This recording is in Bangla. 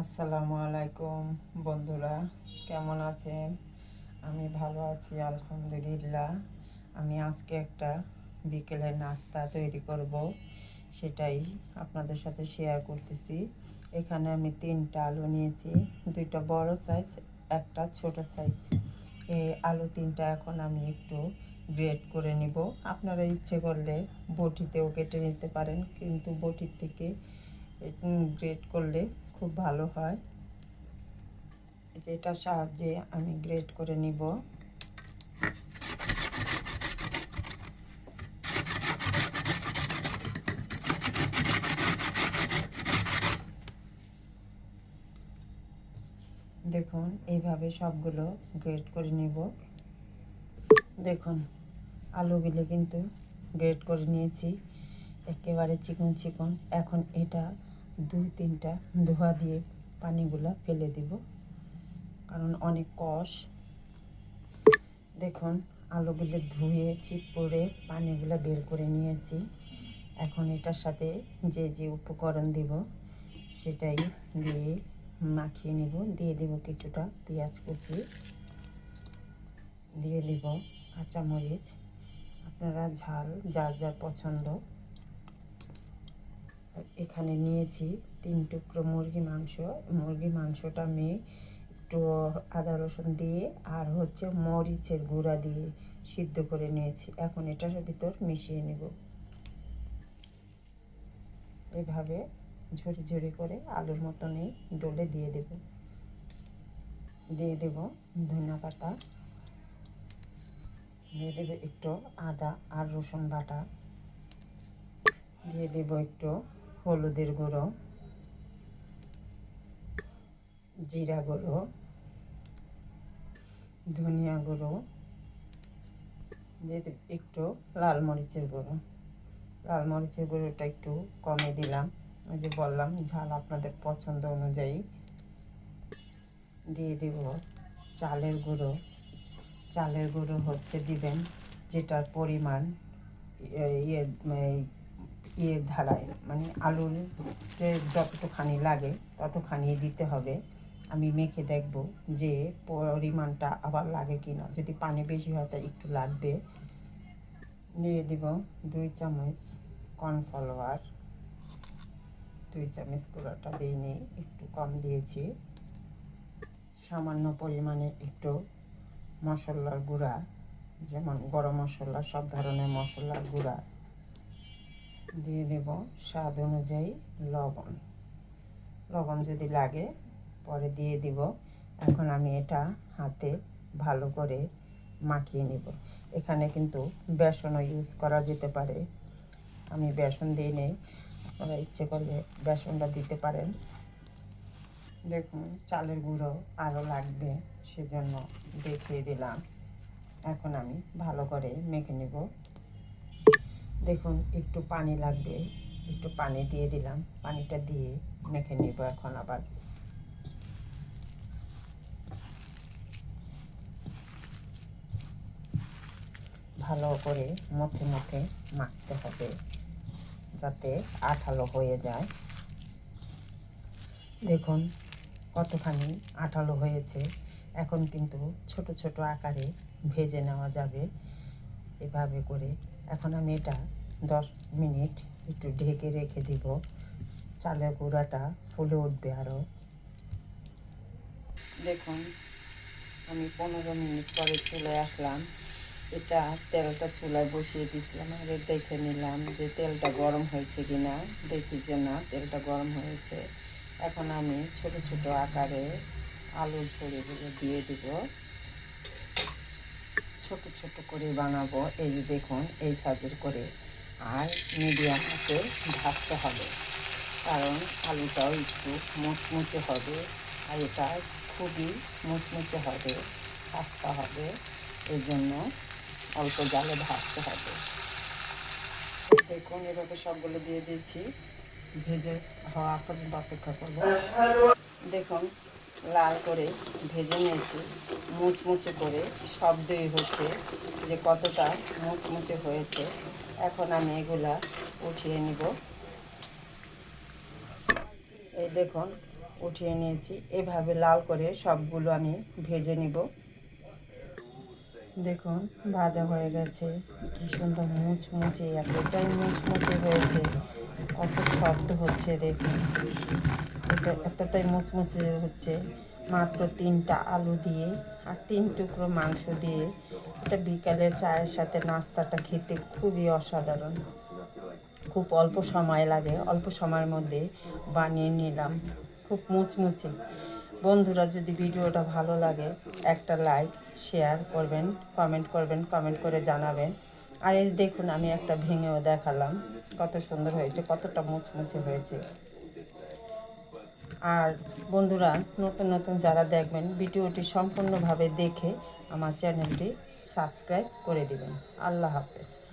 আসসালামু আলাইকুম, বন্ধুরা। কেমন আছেন? আমি ভালো আছি, আলহামদুলিল্লাহ। আমি আজকে একটা বিকেলের নাস্তা তৈরি করব। সেটাই আপনাদের সাথে শেয়ার করতেছি। এখানে আমি তিনটা আলু নিয়েছি। দুইটা বড় সাইজ একটা ছোট সাইজ এই আলু তিনটা এখন আমি একটু গ্রেট করে নিব। আপনারা ইচ্ছে করলে বটিতেও কেটে নিতে পারেন, কিন্তু বটির থেকে গ্রেট করলে খুব ভালো হয়। যেটার সাহায্যে আমি গ্রেট করে নিব। দেখুন, এইভাবে সবগুলো গ্রেট করে নিব। দেখুন, আলুগুলো কিন্তু গ্রেট করে নিয়েছি। একেবারে চিকন চিকন এখন এটা দুই তিনটা ধোয়া দিয়ে পানিগুলো ফেলে দিব। কারণ অনেক কষ। দেখুন, আলুগুলো ধুয়ে চিপুরে পানিগুলো বের করে নিয়েছি। এখন এটার সাথে যে যে উপকরণ দিব, সেটাই দিয়ে মাখিয়ে নেব। দিয়ে দেব কিছুটা পেঁয়াজ কুচি। দিয়ে দিব কাঁচামরিচ। আপনারা ঝাল, যার যার পছন্দ এখানে নিয়েছি তিন টুকরো মুরগি মাংস। মুরগি মাংসটা আমি একটু আদা রসুন দিয়ে আর হচ্ছে মরিচের গুঁড়া দিয়ে সিদ্ধ করে নিয়েছি। এখন এটার ভিতর মিশিয়ে নেব। এভাবে ঝুরি ঝুরি করে আলুর মতনই ডলে দিয়ে দেব। দিয়ে দেব ধনিয়া পাতা। দিয়ে দেব একটু আদা আর রসুন বাটা। দিয়ে দেব একটু হলুদের গুঁড়ো, জিরা গুঁড়ো, ধনিয়া গুঁড়ো, দিয়ে একটু লাল মরিচের গুঁড়ো। লাল মরিচের গুঁড়োটা একটু কমে দিলাম। ওই যে বললাম, ঝাল আপনাদের পছন্দ অনুযায়ী। দিয়ে দেব চালের গুঁড়ো। চালের গুঁড়ো হচ্ছে দিবেন যেটার পরিমাণ ইয়ে ইয়ের ধারায় মানে আলুর যতটুখানি লাগে ততখানি দিতে হবে। আমি মেখে দেখব যে পরিমাণটা আবার লাগে কি না যদি পানি বেশি হয় তা একটু লাগবে। দিয়ে দিব দুই চামচ কর্নফ্লাওয়ার। দুই চামচ পুরোটা দিইনি একটু কম দিয়েছি। সামান্য পরিমাণে একটু মশলার গুঁড়া, যেমন গরম মশলা, সব ধরনের মশলার গুঁড়া। দিয়ে দেব স্বাদ অনুযায়ী লবণ। লবণ যদি লাগে, পরে দিয়ে দিব। এখন আমি এটা হাতে ভালো করে মাখিয়ে নেব। এখানে কিন্তু বেসনও ইউজ করা যেতে পারে। আমি বেসন দিয়ে নেই। আপনারা ইচ্ছে করলে বেসনটা দিতে পারেন। দেখুন, চালের গুঁড়ো আরও লাগবে, সেজন্য দেখিয়ে দিলাম। এখন আমি ভালো করে মেখে নেব। দেখুন, একটু পানি লাগবে। একটু পানি দিয়ে দিলাম। পানিটা দিয়ে মেখে নেব এখন আবার। ভালো করে মধ্যে মধ্যে মাখতে হবে, যাতে আঠালো হয়ে যায়। দেখুন, কতখানি আঠালো হয়েছে। এখন কিন্তু ছোট ছোট আকারে ভেজে নেওয়া যাবে। এভাবে করে এখন আমি এটা দশ মিনিট একটু ঢেকে রেখে দিব। চালের গুঁড়াটা ফুলে উঠবে আরও দেখুন, আমি পনেরো মিনিট পরে চলে আসলাম। এটা তেলটা চুলায় বসিয়ে দিয়েছিলাম আর দেখে নিলাম যে তেলটা গরম হয়েছে কি না দেখি যে না, তেলটা গরম হয়েছে। এখন আমি ছোট ছোট আকারে আলু ঝুড়িগুলো দিয়ে দিব। ছোট ছোট করে বানাবো। এই যে দেখুন, এই সাইজের করে। আর মিডিয়াম হাতে ভাজতে হবে। কারণ আলুটাও একটু মুচমুচে হবে। আর এটা খুবই মুচমুচে হবে খাস্তা হবে। এই জন্য অল্প জালে ভাজতে হবে। দেখুন, এভাবে সবগুলো দিয়ে দিয়েছি। ভেজে হওয়া পর্যন্ত অপেক্ষা করব। দেখুন, লাল করে ভেজে নিয়েছি। মুচমুচে করে শব্দই হচ্ছে যে কতটা মুচমুচে হয়েছে। এখন আমি এগুলা উঠিয়ে নিব। এই দেখুন, উঠিয়ে নিয়েছি। এভাবে লাল করে সবগুলো আমি ভেজে নিব। দেখুন, ভাজা হয়ে গেছে। কি সুন্দর মুচমুচে, এতটাই মুচমুচে হয়েছে। কত শব্দ হচ্ছে দেখুন। এতটাই মুচমুচে হচ্ছে। মাত্র তিনটা আলু দিয়ে আর তিন টুকরো মাংস দিয়ে এটা বিকালের চায়ের সাথে নাস্তাটা খেতে খুবই অসাধারণ। খুব অল্প সময় লাগে, অল্প সময়ের মধ্যে বানিয়ে নিলাম। খুব মুচমুচে। বন্ধুরা, যদি ভিডিওটা ভালো লাগে, একটা লাইক, শেয়ার করবেন, কমেন্ট করবেন, কমেন্ট করে জানাবেন। আর এই দেখুন, আমি একটা ভেঙেও দেখালাম। কত সুন্দর হয়েছে, কতটা মুচমুচে হয়েছে। আর বন্ধুরা, নতুন নতুন যারা দেখবেন, ভিডিওটি সম্পূর্ণভাবে দেখে আমার চ্যানেলটি সাবস্ক্রাইব করে দিবেন। আল্লাহ হাফেজ।